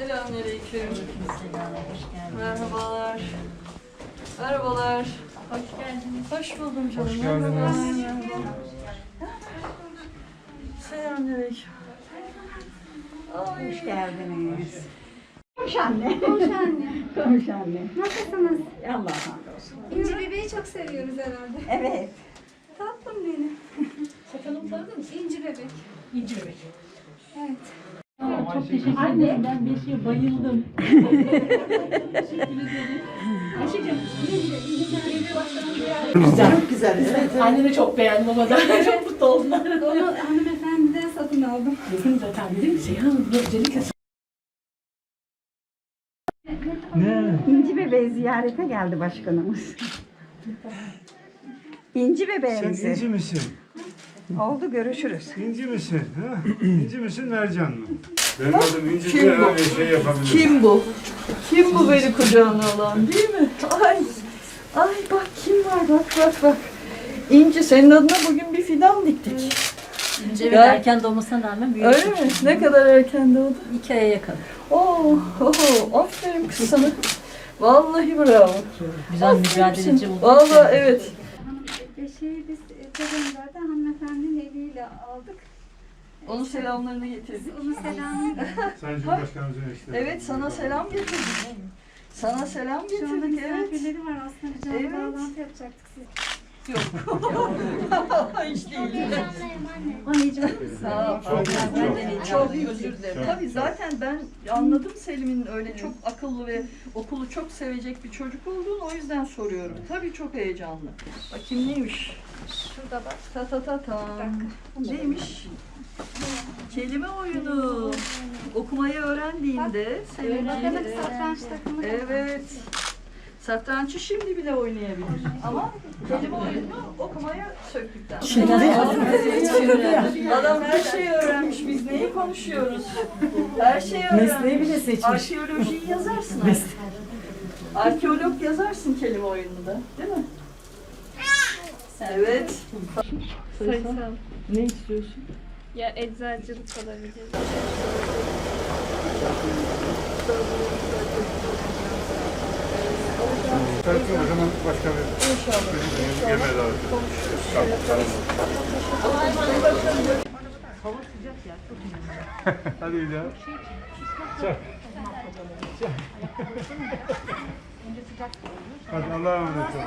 Selamünaleyküm. Merhabalar. Merhabalar. Hoş geldiniz. Hoş buldum canım. Hoş geldiniz. Selamünaleyküm. Hoş geldiniz. Hoş anne. Hoş anne. Hoş anne. Nasılsınız? Allah hamdolsun. İnci bebeği çok seviyoruz herhalde. Evet. Tatlım benim. Sakalımı tanıdın mı? İnci bebek. İnci bebek. Evet. Çok teşekkür ederim. Ben Beşik'e bayıldım. Ayşe'cim, Çok güzel. Evet. annemi çok beğendim ama da çok mutlu oldum. Onu hanımefendiden satın aldım. Dedim zaten dedim ki Seyhan Hanım özellikle İnci bebeği ziyarete geldi başkanımız. İnci Sen bebeğimizi. inci misin? Oldu görüşürüz. İnci misin? Ha? İnci misin Mercan mı? Benim adım İnci diye her şey yapabilirim. Kim bu? Kim bu beni kucağına alan değil mi? Ay. Ay bak kim var bak bak bak. İnci senin adına bugün bir fidan diktik. İnce Ya- bebek erken doğmasına rağmen büyüdü. Öyle mi? Ne kadar erken doğdu? İki aya yakın. Oo, oh, aferin kız sana. Vallahi bravo. Güzel mücadeleci oldu. Vallahi evet. Beşiği biz e, Tezemler'de hanımefendinin eliyle aldık. Onun selamlarını getirdik. Onun selamını Sayın Cumhurbaşkanımızın işte. Evet sana selam getirdik. Sana selam Şu anda getirdik evet. misafirleri var aslında bir canlı Evet. bağlantı yapacaktık siz. Yok. Hiç değil. Anneciğim. Sağ ol. Çok özür dilerim. Tabii zaten ben anladım Selim'in öyle çok akıllı ve okulu çok sevecek bir çocuk olduğunu o yüzden soruyorum. Tabii çok heyecanlı. Bakayım neymiş? Şurada bak. Ta ta ta ta. Neymiş? Kelime oyunu. Okumayı öğrendiğinde Selim Bakalım satranç takımı. Evet. Satrançı şimdi bile oynayabilir. Ama kelime oyununu okumaya söktükten sonra. Adam her şeyi öğrenmiş. Biz neyi konuşuyoruz? Her şeyi öğrenmiş. Mesleği bile seçmiş. Arkeolojiyi yazarsın. Arkeolog yazarsın kelime oyununda. Değil mi? Evet. Sayısal. Ne istiyorsun? Ya eczacılık olabilir. Belki o zaman başka bir İnşallah. yemeğe davet edelim. Hadi bir daha. Çak. Çak. Hadi Allah'a emanet olun.